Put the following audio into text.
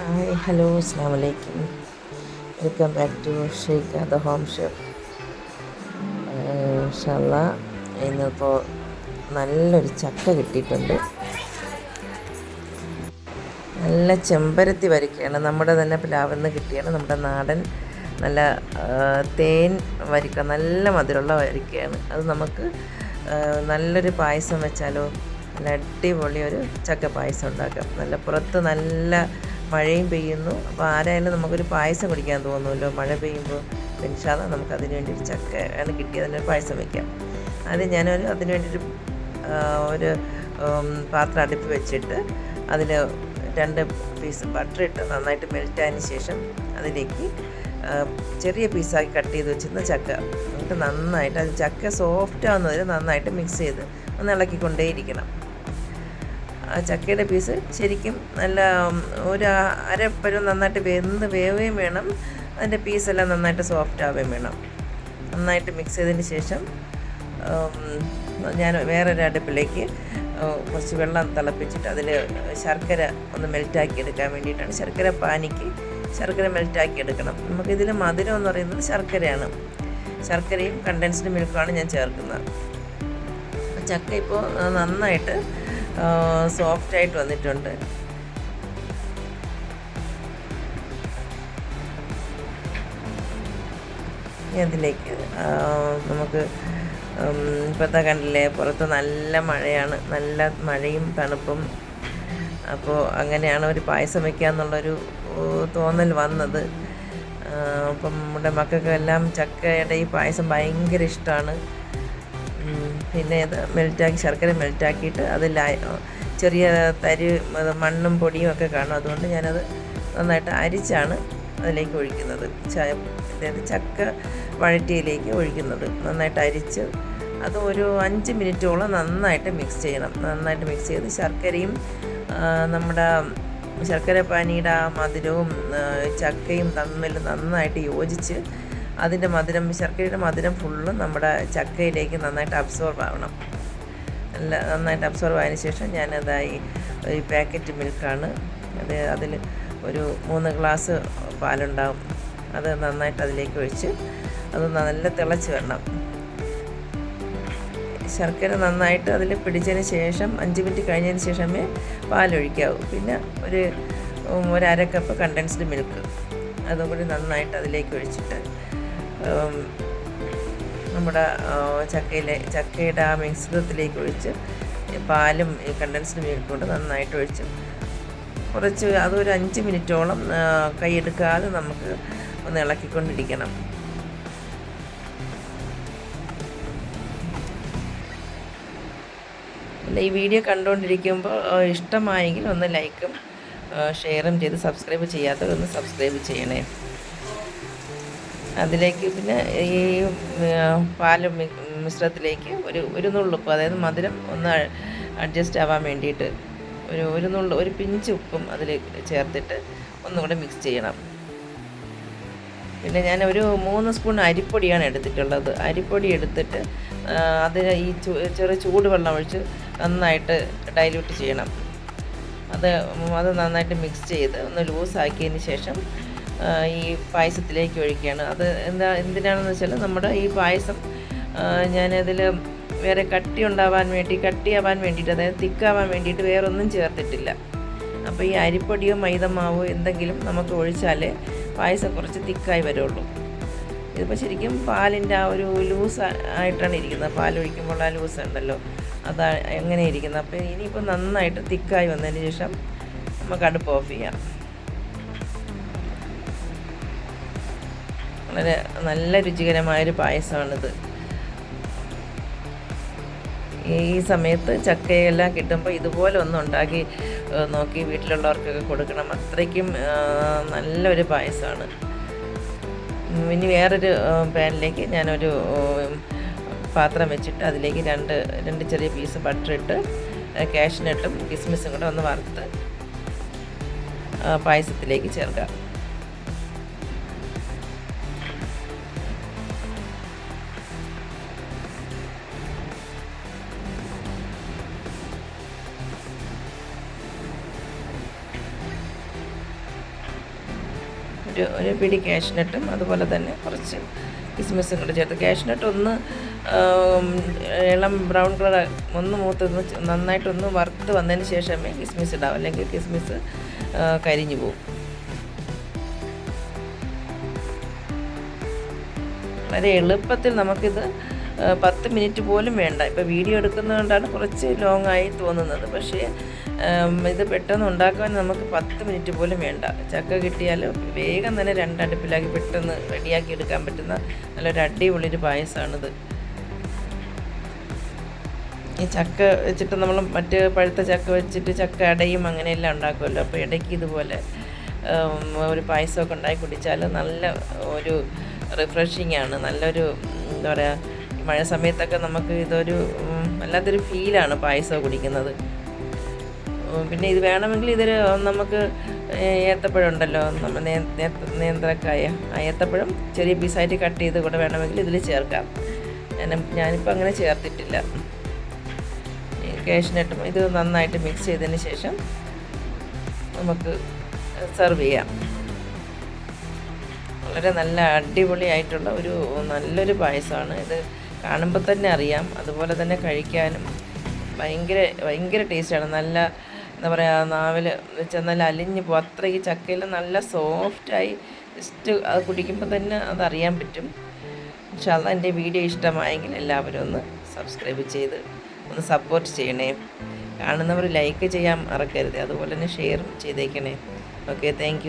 Hi hello അസ്സാം വലൈക്കും welcome back to Shaikh the home chef ഷല്ല ഇന്നിപ്പോൾ നല്ലൊരു ചക്ക കിട്ടിയിട്ടുണ്ട്. നല്ല ചെമ്പരത്തി വരിക്കയാണ്. നമ്മുടെ തന്നെ പ്ലാവിൽ കിട്ടിയാണ്. നമ്മുടെ നാടൻ നല്ല തേൻ വരിക്ക നല്ല മധുരമുള്ള വരിക്കയാണ്. അത് നമുക്ക് നല്ലൊരു പായസം വെച്ചാലോ നല്ല അടിപൊളി ഒരു ചക്ക പായസം ഉണ്ടാക്കാം. നല്ല പുറത്ത് നല്ല മഴയും പെയ്യുന്നു. അപ്പോൾ ആരായാലും നമുക്കൊരു പായസം കുടിക്കാൻ തോന്നുമല്ലോ. മഴ പെയ്യുമ്പോൾ ഇൻഷാല്ല നമുക്ക് അതിന് വേണ്ടി ഒരു ചക്ക ആണ് കിട്ടിയത്. അതിനൊരു പായസം വയ്ക്കാം അത് ഞാനൊരു അതിന് വേണ്ടിയിട്ട് ഒരു പാത്രം അടുപ്പ് വെച്ചിട്ട് അതിൽ രണ്ട് പീസ് ബട്ടർ ഇട്ട് നന്നായിട്ട് മെൽറ്റായതിന് ശേഷം അതിലേക്ക് ചെറിയ പീസാക്കി കട്ട് ചെയ്ത് വെച്ചിരുന്ന ചക്ക. എന്നിട്ട് നന്നായിട്ട് അത് ചക്ക സോഫ്റ്റ് ആവുന്നതിന് നന്നായിട്ട് മിക്സ് ചെയ്ത് ഒന്ന് ഇളക്കിക്കൊണ്ടേയിരിക്കണം. ചക്കയുടെ പീസ് ശരിക്കും നല്ല ഒരു അരപ്പരും നന്നായിട്ട് വെന്ത് വേവുകയും വേണം. അതിന്റെ പീസെല്ലാം നന്നായിട്ട് സോഫ്റ്റ് ആവുകയും വേണം. നന്നായിട്ട് മിക്സ് ചെയ്തതിന് ശേഷം ഞാൻ വേറൊരു അടുപ്പിലേക്ക് കുറച്ച് വെള്ളം തിളപ്പിച്ചിട്ട് അതിൽ ശർക്കര ഒന്ന് മെൽറ്റാക്കി എടുക്കാൻ വേണ്ടിയിട്ടാണ്. ശർക്കര പാനിക്ക് ശർക്കര മെൽറ്റാക്കി എടുക്കണം നമുക്കിതിൽ മധുരം എന്ന് പറയുന്നത് ശർക്കരയാണ്. ശർക്കരയും കണ്ടൻസ്ഡ് മിൽക്കുമാണ് ഞാൻ ചേർക്കുന്നത്. ചക്ക ഇപ്പോൾ നന്നായിട്ട് സോഫ്റ്റ് ആയിട്ട് വന്നിട്ടുണ്ട്. അതിലേക്ക് നമുക്ക് ഇപ്പോഴത്തെ കണ്ടില്ലേ പുറത്ത് നല്ല മഴയാണ്. നല്ല മഴയും തണുപ്പും. അപ്പോൾ അങ്ങനെയാണ് ഒരു പായസം വയ്ക്കാന്നുള്ളൊരു തോന്നൽ വന്നത്. അപ്പം നമ്മുടെ മക്കൾക്കെല്ലാം ചക്കയുടെ ഈ പായസം ഭയങ്കര ഇഷ്ടമാണ് പിന്നെ ഇത് മെൽറ്റാക്കി ശർക്കര മെൽറ്റാക്കിയിട്ട് അത് ചെറിയ തരി മണ്ണും പൊടിയും ഒക്കെ കാണും. അതുകൊണ്ട് ഞാനത് നന്നായിട്ട് അരിച്ചാണ് അതിലേക്ക് ഒഴിക്കുന്നത്. അതായത് ചക്ക വഴറ്റിയിലേക്ക് ഒഴിക്കുന്നത്. നന്നായിട്ട് അരിച്ച് അത് ഒരു അഞ്ച് മിനിറ്റോളം നന്നായിട്ട് മിക്സ് ചെയ്യണം. നന്നായിട്ട് മിക്സ് ചെയ്ത് ശർക്കരയും നമ്മുടെ ശർക്കര പാനിയുടെ ആ മധുരവും ചക്കയും തമ്മിൽ നന്നായിട്ട് യോജിച്ച് അതിന്റെ മധുരം ശർക്കരയുടെ മധുരം ഫുള്ളും നമ്മുടെ ചക്കയിലേക്ക് നന്നായിട്ട് അബ്സോർബ് ആവണം. നല്ല നന്നായിട്ട് അബ്സോർബ് ആയതിനു ശേഷം ഞാനതായി ഈ പാക്കറ്റ് മിൽക്കാണ് അത് അതിൽ ഒരു മൂന്ന് ഗ്ലാസ് പാലുണ്ടാവും. അത് നന്നായിട്ട് അതിലേക്ക് ഒഴിച്ച് അത് നല്ല തിളച്ച് വരണം. ശർക്കര നന്നായിട്ട് അതിൽ പിടിച്ചതിന് ശേഷം അഞ്ച് മിനിറ്റ് കഴിഞ്ഞതിന് ശേഷമേ പാലൊഴിക്കാവൂ. പിന്നെ ഒരു ഒരു അര കപ്പ് കണ്ടൻസ്ഡ് മിൽക്ക് അതും കൂടി നന്നായിട്ട് അതിലേക്ക് ഒഴിച്ചിട്ട് നമ്മുടെ ചക്കയിലെ ചക്കയുടെ ആ മിശ്രിതത്തിലേക്ക് ഒഴിച്ച് പാലും ഈ കണ്ടൻസ്ഡ് മിൽക്കും കൊണ്ട് നന്നായിട്ട് ഒഴിച്ച്. കുറച്ച് അതൊരു അഞ്ച് മിനിറ്റോളം കൈയെടുക്കാതെ നമുക്ക് ഒന്ന് ഇളക്കിക്കൊണ്ടിരിക്കണം. അല്ല ഈ വീഡിയോ കണ്ടുകൊണ്ടിരിക്കുമ്പോൾ ഇഷ്ടമായെങ്കിൽ ഒന്ന് ലൈക്കും ഷെയറും ചെയ്ത് സബ്സ്ക്രൈബ് ചെയ്യാത്തവരൊന്ന് സബ്സ്ക്രൈബ് ചെയ്യണേ. അതിലേക്ക് പിന്നെ ഈ പാൽ പാൽ മി- മിശ്രിതത്തിലേക്ക് ഒരു ഒരു നുള്ളുപ്പ് അതായത് മധുരം ഒന്ന് അഡ്ജസ്റ്റ് ആവാൻ വേണ്ടിയിട്ട് ഒരു ഒരു നുള്ളു ഒരു പിഞ്ച് ഉപ്പും അതിൽ ചേർത്തിട്ട് ഒന്നുകൂടെ മിക്സ് ചെയ്യണം. പിന്നെ ഞാൻ ഒരു മൂന്ന് സ്പൂൺ അരിപ്പൊടിയാണ് എടുത്തിട്ടുള്ളത്. അരിപ്പൊടി എടുത്തിട്ട് അതിന് ഈ ചെറു ചൂടുവെള്ളം ഒഴിച്ച് നന്നായിട്ട് ഡൈല്യൂട്ട് ചെയ്യണം. അത് അത് നന്നായിട്ട് മിക്സ് ചെയ്ത് ഒന്ന് ലൂസാക്കിയതിന് ശേഷം ഈ പായസത്തിലേക്ക് ഒഴിക്കുകയാണ്. അത് എന്താ എന്തിനാണെന്ന് വെച്ചാൽ നമ്മുടെ ഈ പായസം ഞാനതിൽ വേറെ കട്ടി ഉണ്ടാവാൻ വേണ്ടി കട്ടിയാവാൻ വേണ്ടിയിട്ട് അതായത് തിക്കാവാൻ വേണ്ടിയിട്ട് വേറൊന്നും ചേർത്തിട്ടില്ല. അപ്പോൾ ഈ അരിപ്പൊടിയോ മൈദമാവോ എന്തെങ്കിലും നമുക്ക് ഒഴിച്ചാലേ പായസം കുറച്ച് തിക്കായി വരുള്ളൂ. ഇതിപ്പോൾ ശരിക്കും പാലിന്റെ ആ ഒരു ലൂസ് ആയിട്ടാണ് ഇരിക്കുന്നത്. പാൽ ഒഴിക്കുമ്പോൾ ആ ലൂസ് ഉണ്ടല്ലോ അതാ എങ്ങനെ ഇരിക്കുന്നത്. അപ്പോൾ ഇനിയിപ്പോൾ നന്നായിട്ട് തിക്കായി വന്നതിന് ശേഷം നമുക്ക് അടുപ്പ് ഓഫ് ചെയ്യാം. വളരെ നല്ല രുചികരമായൊരു പായസമാണിത്. ഈ സമയത്ത് ചക്കയെല്ലാം കിട്ടുമ്പോൾ ഇതുപോലെ ഒന്ന് ഉണ്ടാക്കി നോക്കി വീട്ടിലുള്ളവർക്കൊക്കെ കൊടുക്കണം. അത്രയ്ക്കും നല്ലൊരു പായസമാണ്. ഇനി വേറൊരു പാനിലേക്ക് ഞാനൊരു പാത്രം വെച്ചിട്ട് അതിലേക്ക് രണ്ട് രണ്ട് ചെറിയ പീസ് ബട്ടർ ഇട്ട് കാഷ്നട്ടും കിസ്മിസും കൂടെ ഒന്ന് വറുത്ത് പായസത്തിലേക്ക് ചേർക്കാം. ഒരു ഒരു പിടി കാഷ്നട്ടും അതുപോലെ തന്നെ കുറച്ച് കിസ്മിസും കൂടെ ചേർത്ത്. കാഷ്നട്ട് ഒന്ന് ഇളം ബ്രൗൺ കളർ ഒന്ന് മൂത്തൊന്ന് നന്നായിട്ടൊന്ന് വറുത്ത് വന്നതിന് ശേഷമേ കിസ്മിസ് ഇടാവും അല്ലെങ്കിൽ കിസ്മിസ് കരിഞ്ഞു പോകും വളരെ എളുപ്പത്തിൽ നമുക്കിത് പത്ത് മിനിറ്റ് പോലും വേണ്ട. ഇപ്പോൾ വീഡിയോ എടുക്കുന്നതുകൊണ്ടാണ് കുറച്ച് ലോങ് ആയി തോന്നുന്നത്. പക്ഷേ ഇത് പെട്ടെന്ന് ഉണ്ടാക്കാൻ നമുക്ക് പത്ത് മിനിറ്റ് പോലും വേണ്ട. ചക്ക കിട്ടിയാൽ വേഗം തന്നെ രണ്ടടുപ്പിലാക്കി പെട്ടെന്ന് റെഡിയാക്കി എടുക്കാൻ പറ്റുന്ന നല്ലൊരു അടിപൊളിയൊരു പായസമാണിത് ഈ ചക്ക വെച്ചിട്ട് നമ്മൾ മറ്റ് പഴുത്ത ചക്ക വെച്ചിട്ട് ചക്ക അടയും അങ്ങനെയെല്ലാം ഉണ്ടാക്കുമല്ലോ. അപ്പോൾ ഇടയ്ക്ക് ഇതുപോലെ ഒരു പായസമൊക്കെ ഉണ്ടാക്കി കുടിച്ചാൽ നല്ല ഒരു റിഫ്രഷിങ് ആണ്. നല്ലൊരു എന്താ പറയുക മഴ സമയത്തൊക്കെ നമുക്ക് ഇതൊരു വല്ലാത്തൊരു ഫീലാണ് പായസം കുടിക്കുന്നത്. പിന്നെ ഇത് വേണമെങ്കിൽ ഇതൊരു നമുക്ക് ഏത്തപ്പഴം ഉണ്ടല്ലോ നമ്മൾ നേന്ത്രക്കായ. ആ ഏത്തപ്പഴം ചെറിയ പീസായിട്ട് കട്ട് ചെയ്ത് കൂടെ വേണമെങ്കിൽ ഇതിൽ ചേർക്കാം. ഞാൻ ഞാനിപ്പോൾ അങ്ങനെ ചേർത്തിട്ടില്ല. കാഷ്നട്ടും ഇത് നന്നായിട്ട് മിക്സ് ചെയ്തതിന് ശേഷം നമുക്ക് സെർവ് ചെയ്യാം. വളരെ നല്ല അടിപൊളിയായിട്ടുള്ള ഒരു നല്ലൊരു പായസമാണ് ഇത്. കാണുമ്പോൾ തന്നെ അറിയാം. അതുപോലെ തന്നെ കഴിക്കാനും ഭയങ്കര ഭയങ്കര ടേസ്റ്റാണ് നല്ല എന്താ പറയുക നാവിൽ വെച്ചാൽ നല്ല അലിഞ്ഞു പോകും അത്ര ഈ ചക്കയിൽ നല്ല സോഫ്റ്റായി ജസ്റ്റ് അത് കുടിക്കുമ്പോൾ തന്നെ അതറിയാൻ പറ്റും. പക്ഷെ അത് എന്റെ വീഡിയോ ഇഷ്ടമായെങ്കിൽ എല്ലാവരും ഒന്ന് സബ്സ്ക്രൈബ് ചെയ്ത് ഒന്ന് സപ്പോർട്ട് ചെയ്യണേ. കാണുന്നവർ ലൈക്ക് ചെയ്യാൻ മറക്കരുത്. അതുപോലെ തന്നെ ഷെയറും ചെയ്തേക്കണേ. Okay thank